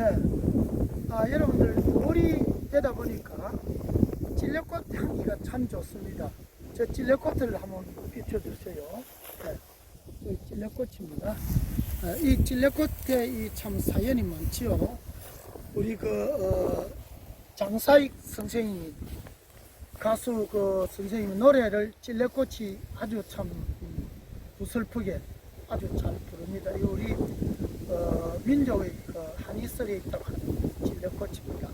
네. 아, 여러분들 돌이 되다 보니까 찔레꽃 향기가 참 좋습니다. 저 찔레꽃을 한번 비춰주세요. 네. 저 찔레꽃입니다. 아, 이 찔레꽃에 이 참 사연이 많지요. 우리 그 어, 장사익 선생님이 가수 그 선생님 노래를 찔레꽃이 아주 참 음, 구슬프게 아주 잘 부릅니다. 이 우리 어, 민족의 그 한이슬에 있다고 하는 찔레꽃입니다.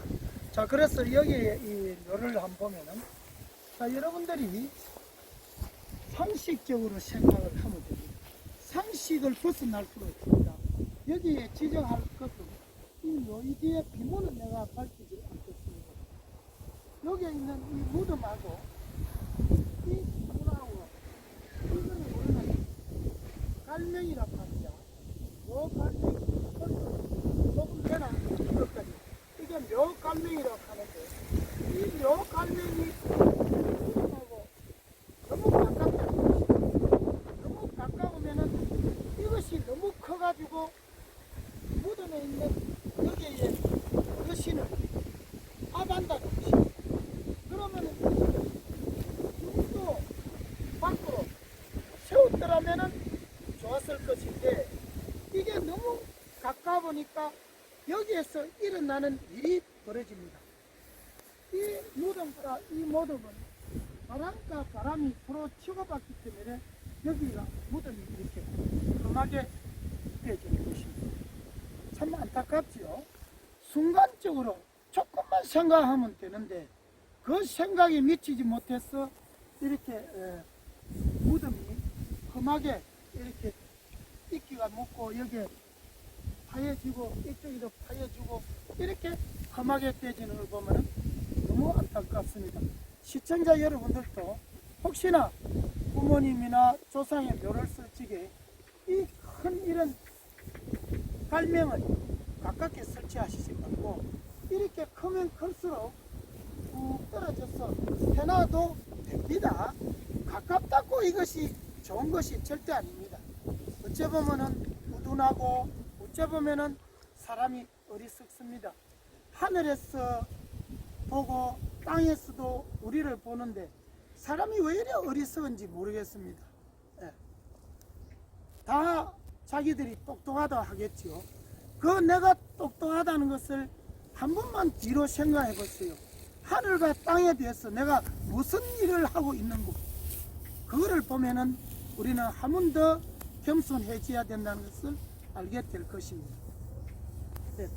자, 그래서 여기에 이 묘를 한번 보면은 자, 여러분들이 상식적으로 생각을 하면 됩니다. 상식을 벗어날 수가 있습니다. 여기에 지정할 것은 이 요이디의 비문은 내가 밝히지 않겠습니다. 여기에 있는 이 무덤하고 이 비문하고 이거는 우리는 갈명이라고 합니다. 요 갈명이 조금 되나 이것까지 이게 묘 갈명이라고 하는데 이 묘 갈명이 무덤하고 너무 가깝다. 너무 가까우면은 이것이 너무 커가지고 무덤에 있는 여기에 여신을 압한다는 것이 그러면은 누구도 밖으로 세웠더라면은 좋았을 것인데 이게 너무 가까우니까 여기에서 일어나는 일이 벌어집니다. 이 무덤과 이 모둠은 바람과 바람이 불어 치고받기 때문에 여기가 무덤이 이렇게 험하게 되어지는 것입니다. 참 안타깝지요. 순간적으로 조금만 생각하면 되는데 그 생각이 미치지 못해서 이렇게 에, 무덤이 험하게 이렇게 이끼가 묻고 여기에 파여지고 이쪽에도 파여지고 이렇게 험하게 되지는 걸 보면 너무 안타깝습니다. 시청자 여러분들도 혹시나 부모님이나 조상의 묘를 쓸 적에 이 큰 이런 갈명을 가깝게 설치하시지 말고 이렇게 크면 클수록 쭉 떨어져서 해놔도 됩니다. 가깝다고 이것이 좋은 것이 절대 아닙니다. 어째 보면은 우둔하고 어째 보면은 사람이 어리석습니다. 하늘에서 보고 땅에서도 우리를 보는데 사람이 왜 이래 어리석은지 모르겠습니다. 예. 다 자기들이 똑똑하다 하겠지요. 그 내가 똑똑하다는 것을 한 번만 뒤로 생각해 보세요. 하늘과 땅에 대해서 내가 무슨 일을 하고 있는고 그거를 보면은 우리는 한 번 더 겸손해져야 된다는 것을 알게 될 것입니다. 네.